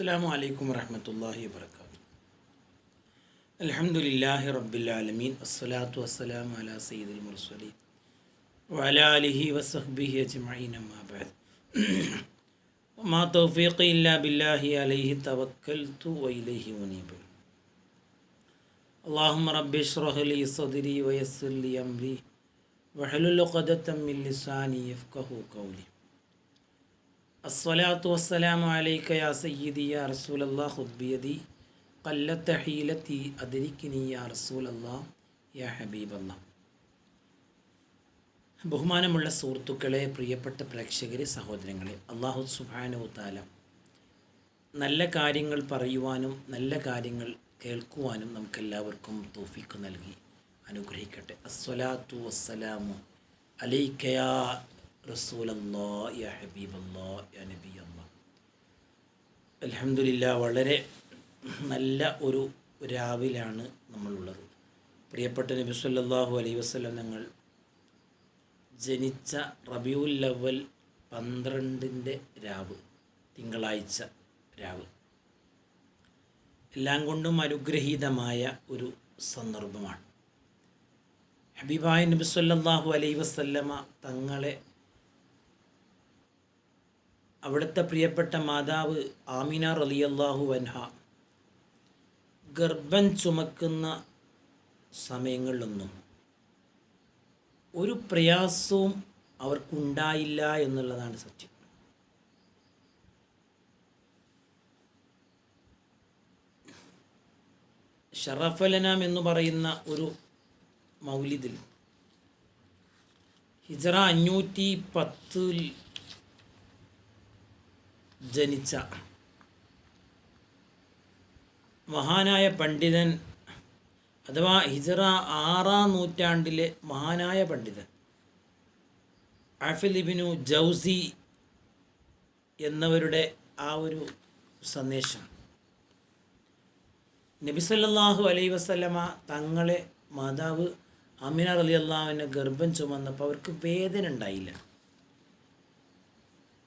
അസ്സാം വലൈക്കും വരഹമത്തല്ലാഹി വാത്തു അലഹമുല്ലാഹി റബ്ബുലാലമീൻ അസ്സലാത്തു വസ്സലാം അല സയ്യിദുൽ മുർസലീൻ. വലാലിഹി വസഹ്ബിഹി അജ്മഈൻ അമ്മാബാദ് മാ തൗഫീഖ് ഇല്ലാ ബില്ലാഹി അലൈഹി തവക്കൽതു വൈലൈഹി ഉനീബ്. അള്ളാഹുമ റബ്ബി ഇശ്റഹ് ലി സദ്രി വയസ്സിർ ലി അംരി. വഹലുൽ ഖദത്തം മിൻ ലിസാനി യഫ്ഖഹു ഖൗലി. അസ്വലാത്തു വസ്സലാമു അലൈക യാ സയ്യിദി യാ റസൂലല്ലാ ഹുദ്ബിയതി കല്ലത്ത ഹീലത്തി അതിരിക്കിനി യാ റസൂലല്ലാ യാ ഹബീബല്ല. ബഹുമാനമുള്ള സുഹൃത്തുക്കളെ പ്രിയപ്പെട്ട പ്രേക്ഷകരെ സഹോദരങ്ങളെ അള്ളാഹു സുബ്ഹാനഹു താല നല്ല കാര്യങ്ങൾ പറയുവാനും നല്ല കാര്യങ്ങൾ കേൾക്കുവാനും നമുക്കെല്ലാവർക്കും തോഫിക്ക് നൽകി. അനുഗ്രഹിക്കട്ടെ. അസ്വലാത്തു വസ്സലാമു അലൈക്കയാ അലഹമില്ല വളരെ നല്ല ഒരു രാവിലാണ് നമ്മളുള്ളത്. പ്രിയപ്പെട്ട നബി സല്ലാഹു അലൈ വസ്ലം ഞങ്ങൾ ജനിച്ച റബിയുൽ ലവൽ പന്ത്രണ്ടിന്റെ രാവ് തിങ്കളാഴ്ച രാവ്. എല്ലാം കൊണ്ടും അനുഗ്രഹീതമായ ഒരു സന്ദർഭമാണ്. ഹബീബായ നബി അലൈ വസല്ലമ തങ്ങളെ അവിടുത്തെ പ്രിയപ്പെട്ട മാതാവ് ആമിന റലിയല്ലാഹു വൻഹ ഗർഭം ചുമക്കുന്ന സമയങ്ങളിലൊന്നും ഒരു പ്രയാസവും അവർക്കുണ്ടായില്ല എന്നുള്ളതാണ് സത്യം. ഷറഫലനാം എന്ന് പറയുന്ന ഒരു മൗലിദിൽ ഹിജറ അഞ്ഞൂറ്റി പത്തിൽ ജനിച്ച. മഹാനായ പണ്ഡിതൻ അഥവാ ഹിജറ ആറാം നൂറ്റാണ്ടിലെ മഹാനായ പണ്ഡിതൻ. അഫിലിബിനു ജൗസി എന്നവരുടെ ആ ഒരു സന്ദേശം. നബിസല്ലാഹു അലൈ വസ്ലമ തങ്ങളെ മാതാവ് അമിന അലി അള്ളാഹുവിനെ ഗർഭം ചുമന്നപ്പോൾ അവർക്ക് വേദന ഉണ്ടായില്ല.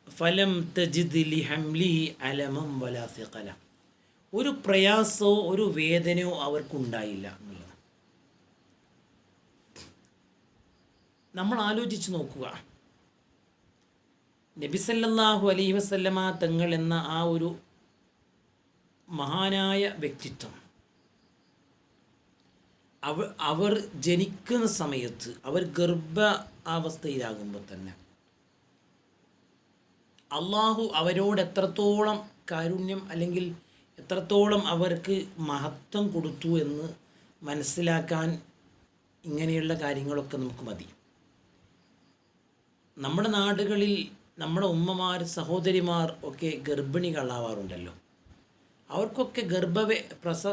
ഫലം തജിദ്ലി ഹംലി അലമം വലാസിഖല ഒരു പ്രയാസമോ ഒരു വേദനയോ അവർക്കുണ്ടായില്ല നമ്മൾ ആലോചിച്ച് നോക്കുക. നബിസല്ലാഹു അലൈ വസല്ലമ തങ്ങൾ എന്ന ആ ഒരു മഹാനായ വ്യക്തിത്വം. അവ അവർ ജനിക്കുന്ന സമയത്ത് അവർ ഗർഭ അവസ്ഥയിലാകുമ്പോൾ തന്നെ അള്ളാഹു അവരോട് എത്രത്തോളം കാരുണ്യം അല്ലെങ്കിൽ എത്രത്തോളം അവർക്ക് മഹത്വം കൊടുത്തു എന്ന് മനസ്സിലാക്കാൻ ഇങ്ങനെയുള്ള കാര്യങ്ങളൊക്കെ നമുക്ക് മതി. നമ്മുടെ നാടുകളിൽ നമ്മുടെ ഉമ്മമാർ സഹോദരിമാർ ഒക്കെ ഗർഭിണികളാവാറുണ്ടല്ലോ അവർക്കൊക്കെ ഗർഭവേ പ്രസ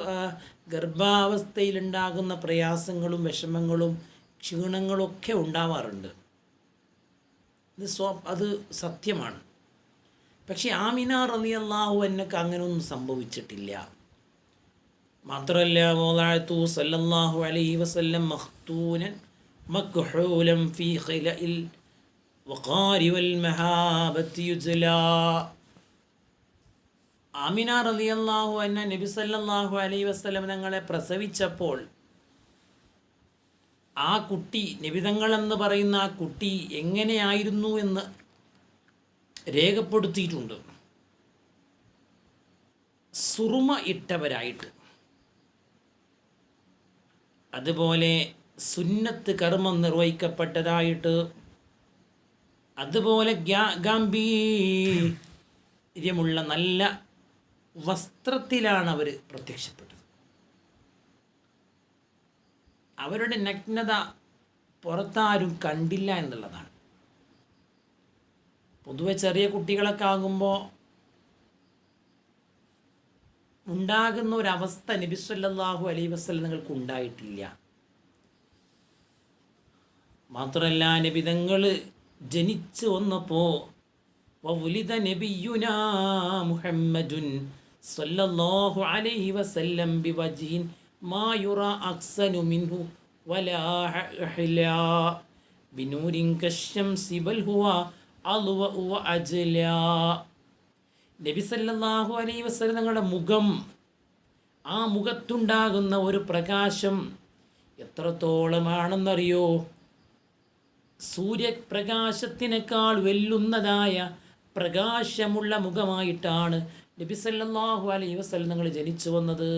ഗർഭാവസ്ഥയിലുണ്ടാകുന്ന പ്രയാസങ്ങളും വിഷമങ്ങളും ക്ഷീണങ്ങളൊക്കെ ഉണ്ടാവാറുണ്ട്. ഇത് സ്വ അത് സത്യമാണ്. പക്ഷേ ആമിന റലി അള്ളാഹു എന്നൊക്കെ അങ്ങനെയൊന്നും സംഭവിച്ചിട്ടില്ല. മാത്രമല്ല മോലാഴത്തു സല്ലല്ലാഹു അലൈഹി വസല്ലം മഖ്തൂനൻ മക്ഹൂലം ഫീ ഖിലഇൽ വഖാരി വൽ മഹാബത്തി യുജ്ലാ. ആമിന അള്ളാഹു എന്ന നബി സല്ലല്ലാഹു അലൈഹി വസല്ലം തങ്ങളെ പ്രസവിച്ചപ്പോൾ ആ കുട്ടി നിബിതങ്ങളെന്ന് പറയുന്ന ആ കുട്ടി എങ്ങനെയായിരുന്നു എന്ന് രേഖപ്പെടുത്തിയിട്ടുണ്ട്. സുറുമ ഇട്ടവരായിട്ട്. അതുപോലെ സുന്നത്ത് കർമ്മം നിർവഹിക്കപ്പെട്ടതായിട്ട്. അതുപോലെ ഗാംഭീര്യമുള്ള നല്ല വസ്ത്രത്തിലാണ് അവർ പ്രത്യക്ഷപ്പെട്ടത്. അവരുടെ നഗ്നത പുറത്താരും കണ്ടില്ല എന്നുള്ളതാണ്. പൊതുവെ ചെറിയ കുട്ടികളൊക്കെ ആകുമ്പോൾ ഉണ്ടാകുന്ന ഒരവസ്ഥ നബിസ്വല്ലാഹു അലൈ വസ്ലങ്ങൾക്ക് ഉണ്ടായിട്ടില്ല. മാത്രമല്ല നബിതങ്ങൾ ജനിച്ചു വന്നപ്പോൾ വവുലിത നബിയുന മുഹമ്മദുൻ സല്ലല്ലാഹു അലൈഹി വസല്ലം ബിവജീൻ മാ അക്സനു മിൻഹു വലാ അഹ്ലാ ബിനൂരിൻ കശംസി ബൽ അജ്ല നബി അലൈഹി വസല്ലം തങ്ങളുടെ മുഖം ആ മുഖത്തുണ്ടാകുന്ന ഒരു പ്രകാശം എത്രത്തോളമാണെന്നറിയോ? സൂര്യപ്രകാശത്തിനേക്കാൾ വെല്ലുന്നതായ പ്രകാശമുള്ള മുഖമായിട്ടാണ് നബി സല്ലല്ലാഹു അലൈഹി വസല്ലം തങ്ങൾ ജനിച്ചു വന്നത്.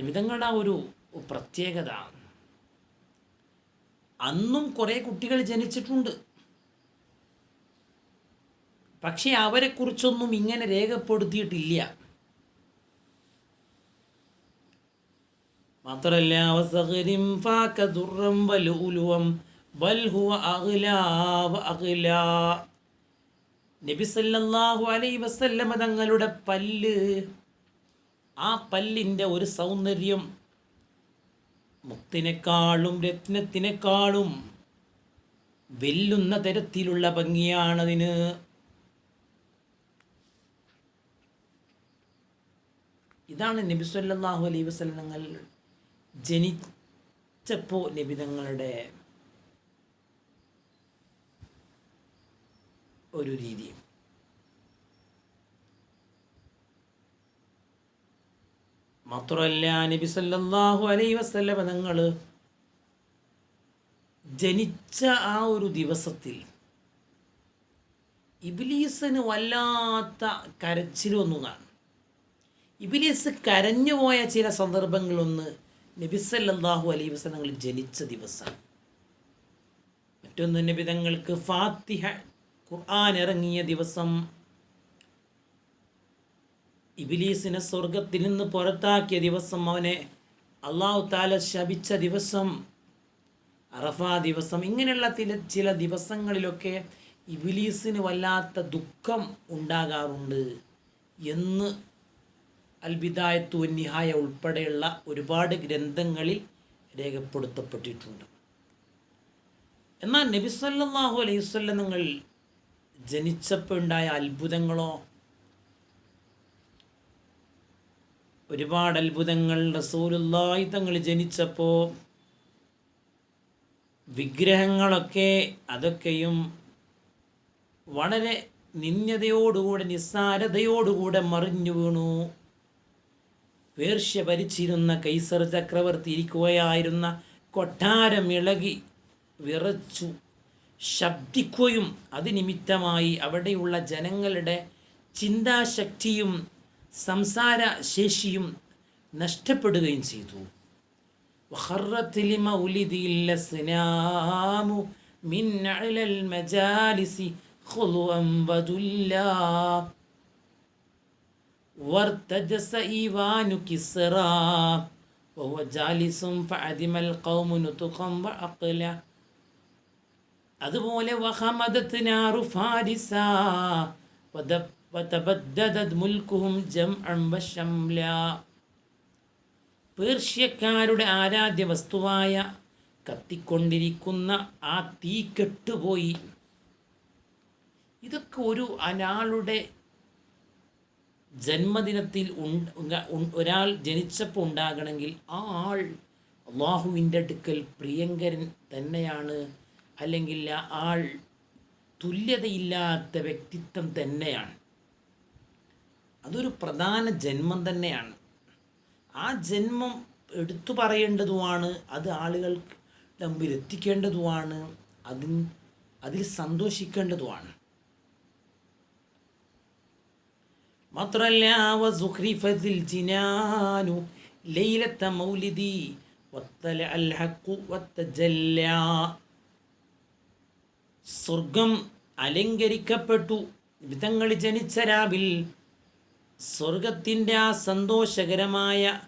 നിമിതങ്ങളുടെ ആ ഒരു പ്രത്യേകത. അന്നും കുറേ കുട്ടികൾ ജനിച്ചിട്ടുണ്ട്. പക്ഷേ അവരെക്കുറിച്ചൊന്നും ഇങ്ങനെ രേഖപ്പെടുത്തിയിട്ടില്ല. മാത്രല്ല വസഗരിം ഫാക ദുർറം വലുലുവം ബൽ ഹുവ അഗ്ലാ വ നബി സല്ലല്ലാഹു അലൈഹി വസല്ലമ തങ്ങളുടെ പല്ല് ആ പല്ലിന്റെ ഒരു സൗന്ദര്യം മുത്തിനേക്കാളും രത്നത്തിനേക്കാളും വെല്ലുന്ന തരത്തിലുള്ള ഭംഗിയാണതിന്. ഇതാണ് നബി സല്ലാഹു അലൈ വസല്ലങ്ങൾ ജനിച്ചപ്പോൾ നബിതങ്ങളുടെ ഒരു രീതി. മാത്രമല്ല നബി സല്ലല്ലാഹു അലൈഹി വസ്ല്ല തങ്ങൾ ജനിച്ച ആ ഒരു ദിവസത്തിൽ ഇബിലീസിന് വല്ലാത്ത കരച്ചിലൊന്നാണ് ഇബിലീസ് കരഞ്ഞുപോയ ചില സന്ദർഭങ്ങളൊന്ന് നബി സല്ലല്ലാഹു അലൈഹി വസല്ലങ്ങൾ ജനിച്ച ദിവസം മറ്റൊന്ന് നബി തങ്ങൾക്ക് ഫാത്തിഹ ഖുർആൻ ഇറങ്ങിയ ദിവസം ഇബിലീസിനെ സ്വർഗത്തിൽ നിന്ന് പുറത്താക്കിയ ദിവസം അവനെ അള്ളാഹു താല ശപിച്ച ദിവസം അറഫ ദിവസം ഇങ്ങനെയുള്ള ചില ചില ദിവസങ്ങളിലൊക്കെ ഇബിലീസിന് വല്ലാത്ത ദുഃഖം ഉണ്ടാകാറുണ്ട് എന്ന് അൽബിദായത്തു നിഹായ ഉൾപ്പെടെയുള്ള ഒരുപാട് ഗ്രന്ഥങ്ങളിൽ രേഖപ്പെടുത്തപ്പെട്ടിട്ടുണ്ട്. എന്നാൽ നബിസ്വല്ലാഹു അലൈഹി സ്വല്ലം നിങ്ങൾ ജനിച്ചപ്പോൾ ഉണ്ടായ അത്ഭുതങ്ങളോ ഒരുപാട് അത്ഭുതങ്ങൾ റസൂലുള്ളാഹി തങ്ങൾ ജനിച്ചപ്പോൾ വിഗ്രഹങ്ങളൊക്കെ അതൊക്കെയും വളരെ നിന്യതയോടുകൂടെ നിസ്സാരതയോടുകൂടെ മറിഞ്ഞു വീണു. പേർഷ്യ ഭരിച്ചിരുന്ന കൈസർ ചക്രവർത്തി ഇരിക്കുകയായിരുന്ന കൊട്ടാരം ഇളകി വിറച്ചു. ശബ്ദിക്കുകയും അതിനിമിത്തമായി അവിടെയുള്ള ജനങ്ങളുടെ ചിന്താശക്തിയും സംസാര ശേഷിയും നഷ്ടപ്പെടുകയും ചെയ്തു وخرت لمولدي الأسنام من على المجالس خلوا وذلا وارتجس إيوان كسرى وهو جالس فعدم القوم نطقا وعقلا അതുപോലെ വഹമദത്ത് നാറു ഫാരിസ വതബദ്ദദത് മുൽക്കുഹും ജം പേർഷ്യക്കാരുടെ ആരാധ്യ വസ്തുവായ കത്തിക്കൊണ്ടിരിക്കുന്ന ആ തീ കെട്ടുപോയി. ഇതൊക്കെ ഒരു ഒരാളുടെ ജന്മദിനത്തിൽ ഒരാൾ ജനിച്ചപ്പോൾ ഉണ്ടാകണമെങ്കിൽ ആ ആൾ അള്ളാഹുവിന്റെ അടുക്കൽ പ്രിയങ്കരൻ തന്നെയാണ്. അല്ലെങ്കിൽ ആ ആൾ തുല്യതയില്ലാത്ത വ്യക്തിത്വം തന്നെയാണ്. അതൊരു പ്രധാന ജന്മം തന്നെയാണ്. ആ ജന്മം എടുത്തു പറയേണ്ടതുമാണ് അത് ആളുകൾക്ക് മുമ്പിൽ എത്തിക്കേണ്ടതുമാണ് അതിൽ അതിൽ സന്തോഷിക്കേണ്ടതുമാണ്. മാത്രല്ല വസുഖ്രിഫതിൽ ജിനാനു ലൈലത്ത മൗലിദി വത്തല അൽ ഹഖു വത്തജല്ല. സ്വർഗം അലങ്കരിക്കപ്പെട്ടു വിധങ്ങൾ ജനിച്ച രാവിൽ സ്വർഗത്തിന്റെ ആ സന്തോഷകരമായ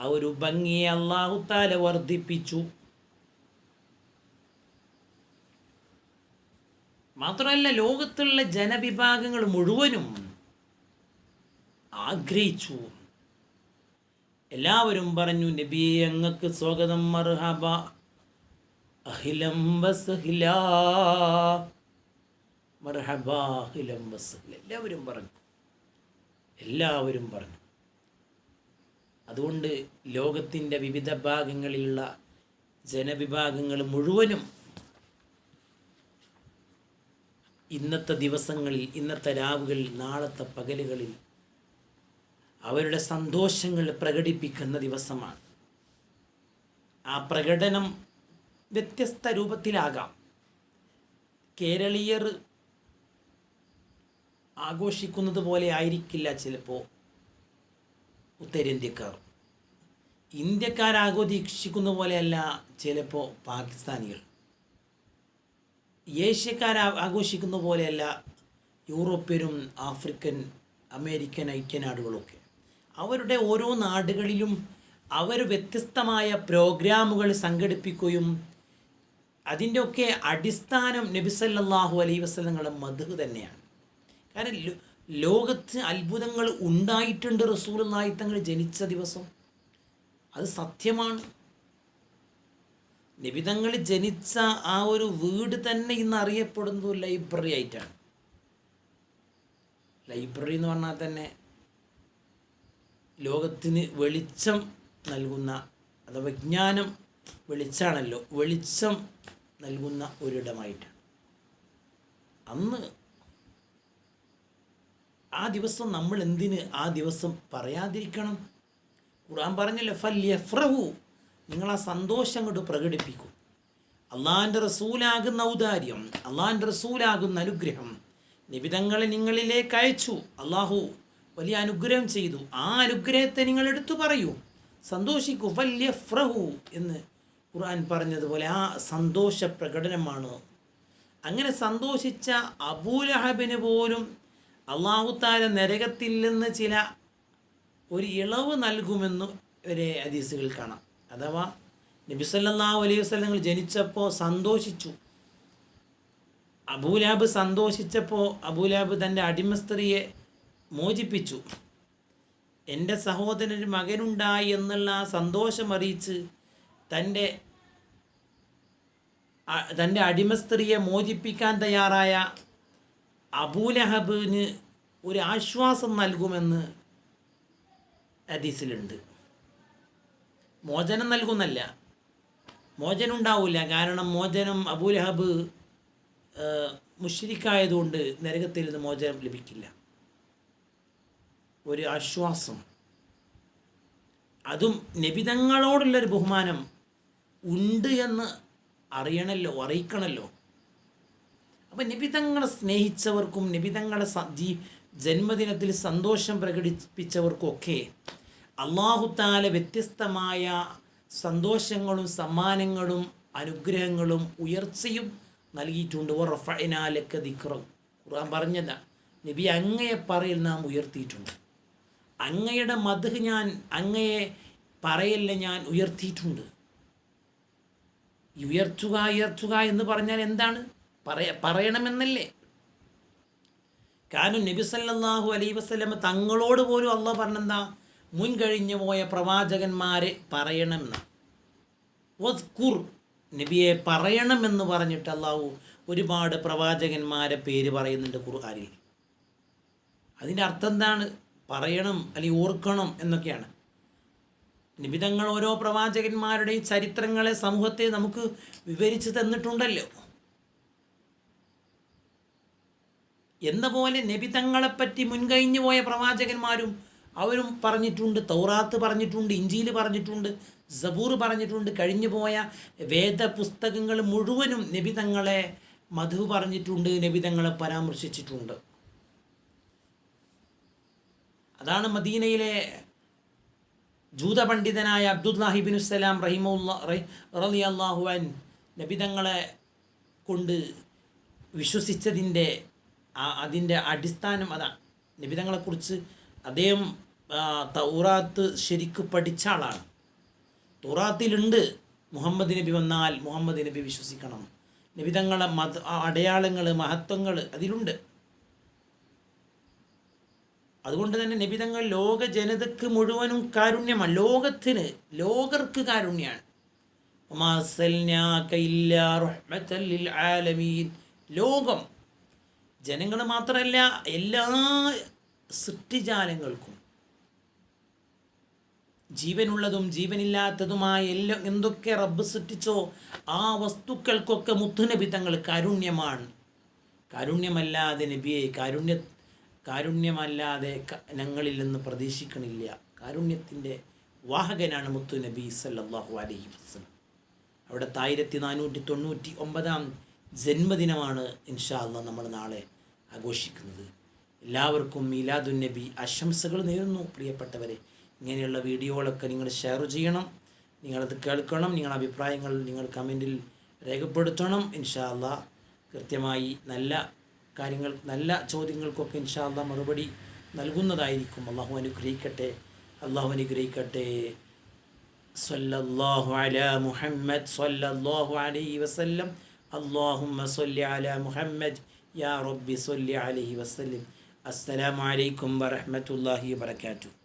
ആ ഒരു ഭംഗിയെ അള്ളാഹുത്താല വർദ്ധിപ്പിച്ചു. മാത്രമല്ല ലോകത്തുള്ള ജനവിഭാഗങ്ങൾ മുഴുവനും ആഗ്രഹിച്ചു. എല്ലാവരും പറഞ്ഞു നബി അങ്ങക്ക് സ്വാഗതം മർഹബ. അഹിലം വസഹില. മർഹബ അഹിലം വസഹില. എല്ലാവരും പറഞ്ഞു. എല്ലാവരും പറഞ്ഞു. അതുകൊണ്ട് ലോകത്തിന്റെ വിവിധ ഭാഗങ്ങളിലുള്ള ജനവിഭാഗങ്ങൾ മുഴുവനും ഇന്നത്തെ ദിവസങ്ങളിൽ ഇന്നത്തെ രാവുകളിൽ നാളത്തെ പകലുകളിൽ അവരുടെ സന്തോഷങ്ങൾ പ്രകടിപ്പിക്കുന്ന ദിവസമാണ്. ആ പ്രകടനം വ്യത്യസ്ത രൂപത്തിലാകാം. കേരളീയർ ആഘോഷിക്കുന്നത് പോലെ ആയിരിക്കില്ല ചിലപ്പോൾ ഉത്തരേന്ത്യക്കാർ. ഇന്ത്യക്കാർ ആഘോഷിക്കുന്ന പോലെയല്ല ചിലപ്പോൾ പാകിസ്ഥാനികൾ. ഏഷ്യക്കാർ ആഘോഷിക്കുന്ന പോലെയല്ല യൂറോപ്യരും ആഫ്രിക്കൻ അമേരിക്കൻ ഐക്യനാടുകളൊക്കെ അവരുടെ ഓരോ നാടുകളിലും അവർ വ്യത്യസ്തമായ പ്രോഗ്രാമുകൾ സംഘടിപ്പിക്കുകയും അതിന്റെയൊക്കെ അടിസ്ഥാനം നബിസല്ലാഹു അലൈ വസ്ലങ്ങളുടെ മധു തന്നെയാണ്. കാരണം ലോകത്ത് അത്ഭുതങ്ങൾ ഉണ്ടായിട്ടുണ്ട് റസൂൽ നായിത്തങ്ങൾ ജനിച്ച ദിവസം. അത് സത്യമാണ്. നിബിതങ്ങൾ ജനിച്ച ആ ഒരു വീട് തന്നെ ഇന്ന് അറിയപ്പെടുന്നത് ലൈബ്രറി ആയിട്ടാണ്. ലൈബ്രറി എന്ന് പറഞ്ഞാൽ തന്നെ ലോകത്തിന് വെളിച്ചം നൽകുന്ന അഥവാ വിജ്ഞാനം വെളിച്ചാണല്ലോ വെളിച്ചം നൽകുന്ന ഒരിടമായിട്ടാണ്. അന്ന് ആ ദിവസം നമ്മൾ എന്തിന് ആ ദിവസം പറയാതിരിക്കണം? ഖുർആൻ പറഞ്ഞല്ലോ ഫല്യഫ്രഹു നിങ്ങൾ ആ സന്തോഷം അങ്ങോട്ട് പ്രകടിപ്പിക്കും. അള്ളാഹാന്റെ റസൂലാകുന്ന ഔദാര്യം അള്ളാഹാന്റെ റസൂലാകുന്ന അനുഗ്രഹം നിബിധങ്ങളെ നിങ്ങളിലേക്ക് അയച്ചു. അള്ളാഹു വലിയ അനുഗ്രഹം ചെയ്തു. ആ അനുഗ്രഹത്തെ നിങ്ങൾ എടുത്തു പറയൂ. സന്തോഷിക്കൂ. ഫല്യഫ്രഹു എന്ന് ഖുർആൻ പറഞ്ഞതുപോലെ ആ സന്തോഷ പ്രകടനമാണ്. അങ്ങനെ സന്തോഷിച്ച അബൂലഹബിന് പോലും അള്ളാഹുത്താല നരകത്തിൽ നിന്ന് ചില ഒരു ഇളവ് നൽകുമെന്ന് ഒരു ഹദീസുകൾ കാണാം. അഥവാ നബിസല്ലാ അലൈഹി വസ്ലങ്ങൾ ജനിച്ചപ്പോൾ സന്തോഷിച്ചു. അബൂലാബ് സന്തോഷിച്ചപ്പോൾ അബൂലാബ് തന്റെ അടിമ സ്ത്രീയെ മോചിപ്പിച്ചു. എന്റെ സഹോദരൻ മകനുണ്ടായി എന്നുള്ള സന്തോഷം അറിയിച്ച് തന്റെ തന്റെ അടിമ സ്ത്രീയെ മോചിപ്പിക്കാൻ തയ്യാറായ അബൂലഹബിന് ഒരു ആശ്വാസം നൽകുമെന്ന് ഹദീസിലുണ്ട്. മോചനം നൽകുന്നല്ല. മോചനം ഉണ്ടാവില്ല കാരണം മോചനം അബൂലഹബ് മുഷിരിക്കായതുകൊണ്ട് നരകത്തിൽ നിന്ന് മോചനം ലഭിക്കില്ല. ഒരു ആശ്വാസം. അതും നബിതങ്ങളോടുള്ളൊരു ബഹുമാനം ഉണ്ട് എന്ന് അറിയണമല്ലോ അറിയിക്കണമല്ലോ അപ്പം നിബിതങ്ങളെ സ്നേഹിച്ചവർക്കും നിബിതങ്ങളെ ജീ ജന്മദിനത്തിൽ സന്തോഷം പ്രകടിപ്പിച്ചവർക്കൊക്കെ അള്ളാഹുത്താല വ്യത്യസ്തമായ സന്തോഷങ്ങളും സമ്മാനങ്ങളും അനുഗ്രഹങ്ങളും ഉയർച്ചയും നൽകിയിട്ടുണ്ട്. റഫനാലൊക്കെ ദിക്റും. ഖുർആൻ പറഞ്ഞതാണ് നബി അങ്ങയെ പറയൽ നാം ഉയർത്തിയിട്ടുണ്ട്. അങ്ങയുടെ മധു ഞാൻ അങ്ങയെ പറയല്ല ഞാൻ ഉയർത്തിയിട്ടുണ്ട്. ഉയർത്തുക ഉയർത്തുക എന്ന് പറഞ്ഞാൽ എന്താണ്? പറയ പറയണമെന്നല്ലേ? കാനു നബി സല്ലാഹു അലൈ വസ്ലമ തങ്ങളോട് പോലും അള്ളാഹ് പറഞ്ഞെന്താ? മുൻ കഴിഞ്ഞു പോയ പ്രവാചകന്മാരെ പറയണമെന്ന്. വസ്കുർ നബിയെ പറയണമെന്ന് പറഞ്ഞിട്ട് അള്ളാഹു ഒരുപാട് പ്രവാചകന്മാരെ പേര് പറയുന്നുണ്ട് ഖുർആാനിൽ. അതിന്റെ അർത്ഥം എന്താണ്? പറയണം അല്ലെങ്കിൽ ഓർക്കണം എന്നൊക്കെയാണ്. നിബിതങ്ങൾ ഓരോ പ്രവാചകന്മാരുടെയും ചരിത്രങ്ങളെ സമൂഹത്തെ നമുക്ക് വിവരിച്ച് തന്നിട്ടുണ്ടല്ലോ. എന്ന പോലെ നബിതങ്ങളെപ്പറ്റി മുൻകഴിഞ്ഞു പോയ പ്രവാചകന്മാരും അവരും പറഞ്ഞിട്ടുണ്ട് തൗറാത്ത് പറഞ്ഞിട്ടുണ്ട് ഇഞ്ചിയിൽ പറഞ്ഞിട്ടുണ്ട് സബൂർ പറഞ്ഞിട്ടുണ്ട്. കഴിഞ്ഞു പോയ വേദപുസ്തകങ്ങൾ മുഴുവനും നബിതങ്ങളെ മധു പറഞ്ഞിട്ടുണ്ട് നബിതങ്ങളെ പരാമർശിച്ചിട്ടുണ്ട്. അതാണ് മദീനയിലെ ജൂത ജൂതപണ്ഡിതനായ അബ്ദുല്ലാഹിബിനുസലാം റഹിമുല്ല റലി അള്ളാഹുവാൻ നബിതങ്ങളെ കൊണ്ട് വിശ്വസിച്ചതിന്റെ അതിന്റെ അടിസ്ഥാനം അതാണ് നിബിധങ്ങളെക്കുറിച്ച് അദ്ദേഹം തൗറാത്ത് ശരിക്ക് പഠിച്ച ആളാണ്. തൗറാത്തിലുണ്ട്. മുഹമ്മദ് നബി വന്നാൽ മുഹമ്മദ് നബി വിശ്വസിക്കണം. നബിതങ്ങളെ മത അടയാളങ്ങൾ മഹത്വങ്ങൾ അതിലുണ്ട്. അതുകൊണ്ട് തന്നെ നബിതങ്ങൾ ലോക ജനതക്ക് മുഴുവനും കാരുണ്യമാണ്. ലോകത്തിന് ലോകർക്ക് കാരുണ്യാണ്. ലോകം ജനങ്ങൾ മാത്രമല്ല എല്ലാ സൃഷ്ടിജാലങ്ങൾക്കും ജീവനുള്ളതും ജീവനില്ലാത്തതുമായ എല്ലാം എന്തൊക്കെ റബ്ബ് സൃഷ്ടിച്ചോ ആ വസ്തുക്കൾക്കൊക്കെ മുത്തുനബി തങ്ങൾ കാരുണ്യമാണ്. കാരുണ്യമല്ലാതെ നബിയെ കാരുണ്യ കാരുണ്യമല്ലാതെ ഞങ്ങളിൽ നിന്ന് പ്രതീക്ഷിക്കണില്ല. കാരുണ്യത്തിന്റെ വാഹകനാണ് മുത്തു നബി സല്ലാഹു അലഹി വസ്ലം അവിടുത്തെ ആയിരത്തി നാനൂറ്റി തൊണ്ണൂറ്റി ഒമ്പതാം ജന്മദിനമാണ് ഇൻഷാ അല്ല നമ്മൾ നാളെ ആഘോഷിക്കുന്നത്. എല്ലാവർക്കും മീലാദുൻ നബി ആശംസകൾ നേരുന്നു. പ്രിയപ്പെട്ടവരെ ഇങ്ങനെയുള്ള വീഡിയോകളൊക്കെ നിങ്ങൾ ഷെയർ ചെയ്യണം. നിങ്ങളത് കേൾക്കണം. നിങ്ങളുടെ അഭിപ്രായങ്ങൾ നിങ്ങൾ കമന്റിൽ രേഖപ്പെടുത്തണം. ഇൻഷാല്ല കൃത്യമായി നല്ല കാര്യങ്ങൾ നല്ല ചോദ്യങ്ങൾക്കൊക്കെ ഇൻഷാല്ല മറുപടി നൽകുന്നതായിരിക്കും. അള്ളാഹു അനുഗ്രഹിക്കട്ടെ. അള്ളാഹു അനുഗ്രഹിക്കട്ടെ. സല്ലല്ലാഹു അലാ മുഹമ്മദ് സല്ലല്ലാഹു അലൈഹി വസല്ലം. അള്ളാഹുമ്മ സല്ലി അലാ മുഹമ്മദ് യാ റബ്ബി സല്ലി അലൈഹി വസല്ലം. അസ്സലാമു അലൈക്കും വറഹ്മത്തുള്ളാഹി വബറകാതുഹു